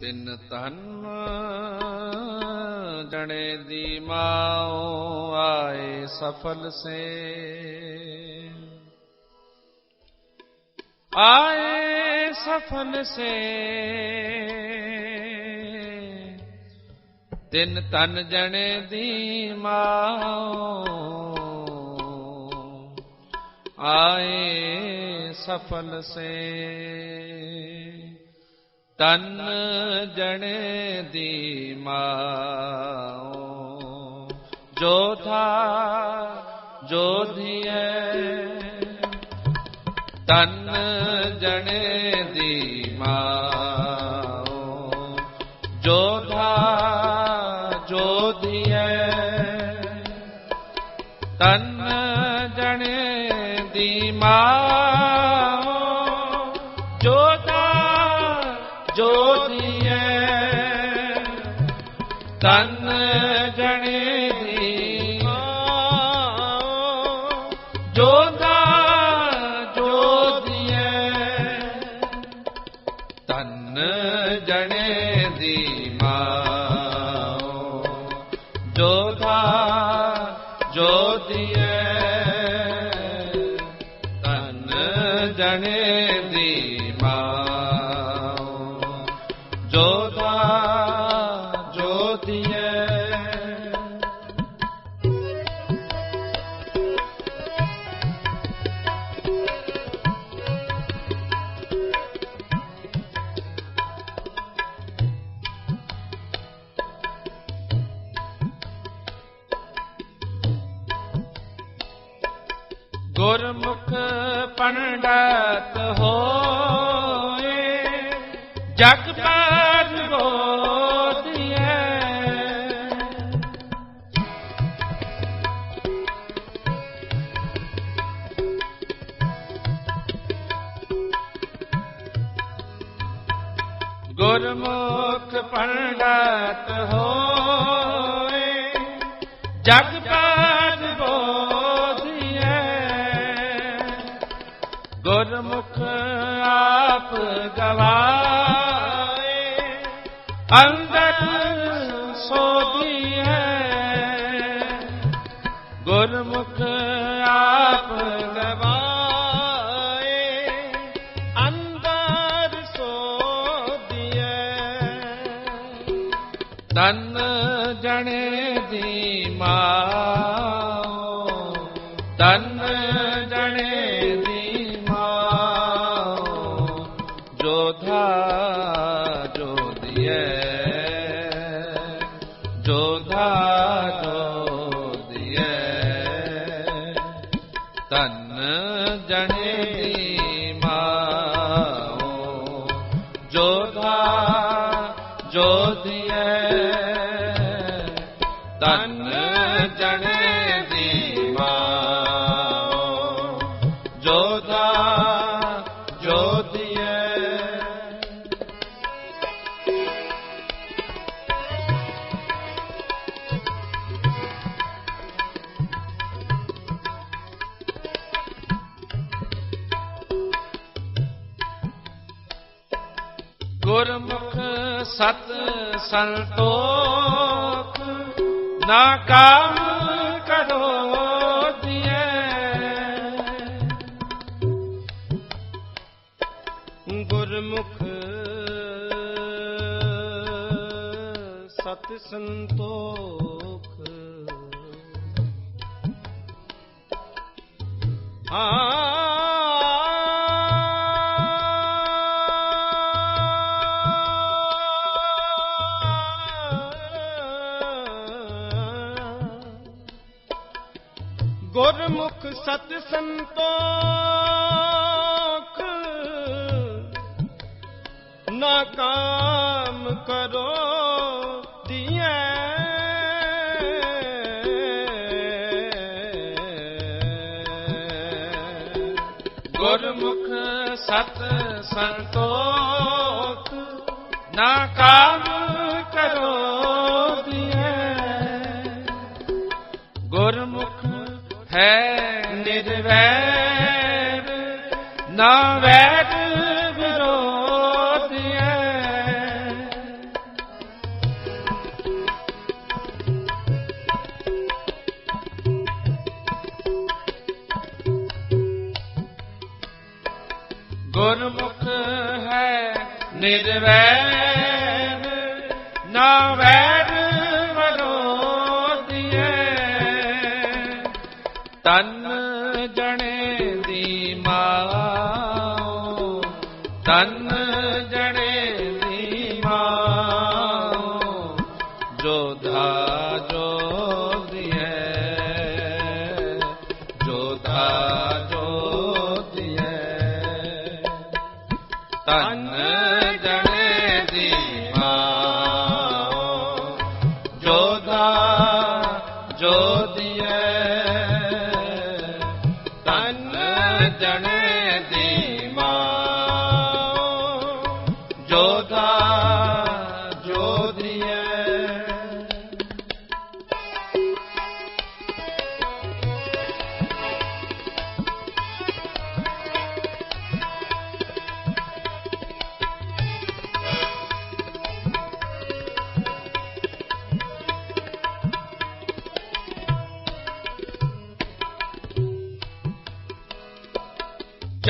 ਤਿੰਨ ਤਨ ਜਣੇ ਦੀ ਮਾਉ ਆਏ ਸਫਲ ਸੇ। ਆਏ ਸਫਲ ਸੇ। ਤਿੰਨ ਤਨ ਜਣੇ ਦੀ ਮਾਉ ਆਏ ਸਫਲ ਸੇ। ਤਨ ਜਣੇ ਦੀ ਮਾਉ। ਜੋਧਾ ਜੋਧੀਏ ਤਨ ਜਣੇ ਦੀ ਮਾਉ। ਜੋਧਾ ਜੋਧੀਏ ਤਨ ਜਣੇ ਦੀ ਮਾਉ। ਜਣੇ ਦੀ ਪੰਡਤ ਹੋਏ ਜਗ ਪਰ ਗੋਦੀਐ ਗੁਰਮੁਖ ਪੰਡਤ ਹੋਏ ਜਗ ਗਵਾਏ ਅੰਦਰ ਸੋਧੀਐ ਗੁਰਮੁਖ ਆਪ ਗਵਾਏ ਅੰਦਰ ਸੋਧੀਐ ਤਨ ਜਣੇ ਦੀ ਮਾਉ ਤਨ ਤਨ ਜਣੇ ਦੀ ਗੁਰਮੁਖ ਸਤ ਸੰਤੋਖ ਨਾ ਕਾਮ ਕਰੋ ਦਿਏ ਗੁਰਮੁਖ ਸਤ ਸੰਤੋਖ ਗੁਰਮੁਖ ਸਤ ਸੰਤੋਖ ਨਾ ਕਾਮ ਕਰੋ ਦੀਏ ਗੁਰਮੁਖ ਸਤ ਸੰਤੋਖ ਨਿਜ ਵੈਰ ਨਾ ਵੈਰ ਵਿਰੋਧੀਐ। ਗੁਰਮੁਖ ਹੈ ਨਿਜ ਵੈਰ ਨਾ ਵੈਰ tan ਜਣੇ ਦੀ ਮਾਂ। ਤਨ ਜਣੇ ਦੀ ਮਾਂ। ਜੋਧਾ ਜੋਧੀਐ ਜੋਧਾ ਜੋਧੀਐ ਤਨ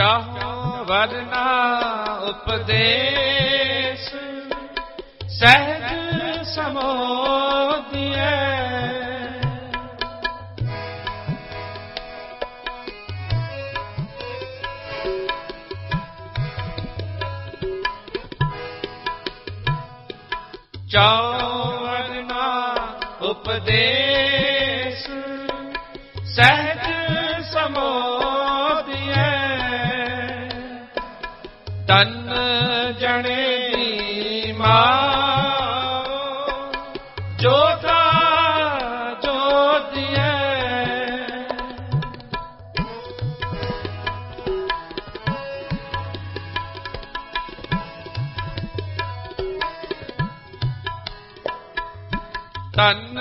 ਚਾਹੋ ਵਰਨਾ ਉਪਦੇਸ਼ ਸਹਿਜ ਸਮੋਧਿਐ ਚਾਹੋ ਵਰਨਾ ਉਪਦੇਸ਼ ਸਹਿਜ ਤਨ ਜਣੇ ਦੀ ਮਾਂ ਜੋਤਾ ਜੋਤੀਐ ਤਨ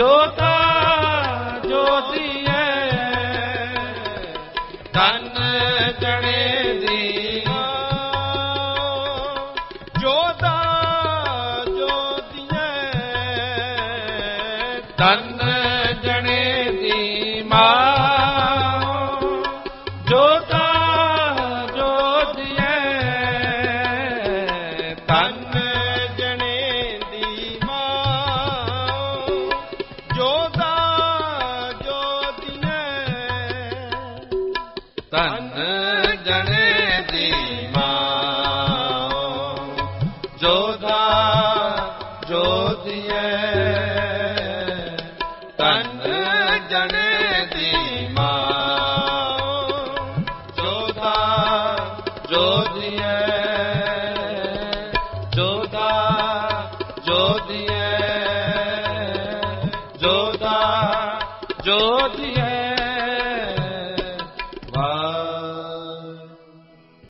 ਜੋਤਾ ਜੋਤੀਐ ਤਨ ਜਣੇ ਦੀ ਜੋਤਾ ਜੋਤੀਐ ਤਨ ਜਣੇ ਦੀ ਮਾਂ ਤਨ ਜਣੇ ਦੀ ਮਾਂ। ਜੋਧਾ ਜੋਤੀਐ ਤਨ ਜਣੇ ਦੀ ਮਾਂ। ਜੋਧਾ ਜੋਤੀਐ